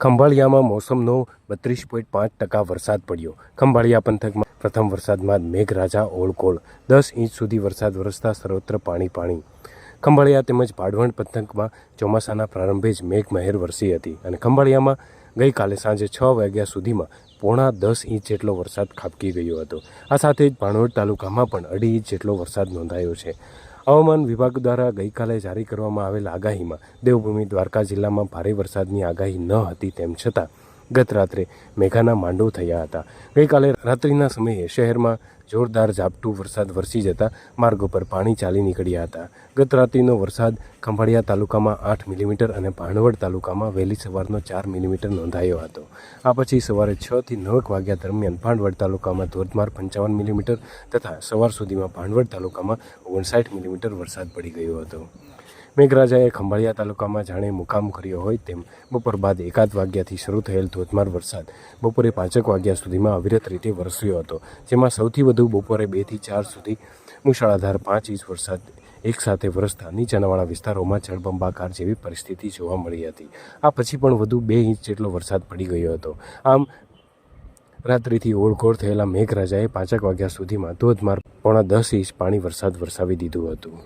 ખંભાળિયામાં મોસમનો બત્રીસ પોઈન્ટ પાંચ ટકા વરસાદ પડ્યો. ખંભાળિયા પંથકમાં પ્રથમ વરસાદમાં મેઘરાજા ઓળકોળ દસ ઇંચ સુધી વરસાદ વરસતા સર્વત્ર પાણી પાણી. ખંભાળિયા તેમજ પાડવણ પંથકમાં ચોમાસાના પ્રારંભે જ મેઘમહેર વરસી હતી અને ખંભાળિયામાં ગઈકાલે સાંજે છ વાગ્યા સુધીમાં પોણા દસ ઇંચ જેટલો વરસાદ ખાબકી ગયો હતો. આ સાથે જ ભાણવડ તાલુકામાં પણ અઢી ઇંચ જેટલો વરસાદ નોંધાયો છે. હવામાન વિભાગ દ્વારા ગઈકાલે જારી કરવામાં આવેલ આગાહીમાં દેવભૂમિ દ્વારકા જિલ્લામાં ભારે વરસાદની આગાહી ન હતી તેમ છતાં ગત રાત્રે મેઘાના માંડો થયા હતા. ગઈકાલે રાત્રિના સમયે શહેરમાં જોરદાર ઝાપટું વરસાદ વરસી જતા માર્ગો પર પાણી ચાલી નીકળ્યા હતા. ગત રાત્રિનો વરસાદ ખંભાળિયા તાલુકામાં આઠ મિલીમીટર અને ભાણવડ તાલુકામાં વહેલી સવારનો ચાર મિલીમીટર નોંધાયો હતો. આ પછી સવારે છ થી નવ વાગ્યા દરમિયાન ભાણવડ તાલુકામાં ધોધમાર પંચાવન મિલીમીટર તથા સવાર સુધીમાં ભાણવડ તાલુકામાં ઓગણસાઠ મિલીમીટર વરસાદ પડી ગયો હતો. મેઘરાજાએ ખંભાળિયા તાલુકામાં જાણે મુકામ કર્યો હોય તેમ બપોર બાદ એકાદ વાગ્યાથી શરૂ થયેલ ધોધમાર વરસાદ બપોરે પાંચેક વાગ્યા સુધીમાં અવિરત રીતે વરસ્યો હતો, જેમાં સૌથી વધુ બપોરે બેથી ચાર સુધી મુશળાધાર પાંચ ઇંચ વરસાદ એકસાથે વરસતા નીચાણવાળા વિસ્તારોમાં જળબંબાકાર જેવી પરિસ્થિતિ જોવા મળી હતી. આ પછી પણ વધુ બે ઇંચ જેટલો વરસાદ પડી ગયો હતો. આમ, રાત્રિથી ઓળઘોળ થયેલા મેઘરાજાએ પાંચેક વાગ્યા સુધીમાં ધોધમાર પોણા દસ ઇંચ પાણી વરસાદ વરસાવી દીધું હતું.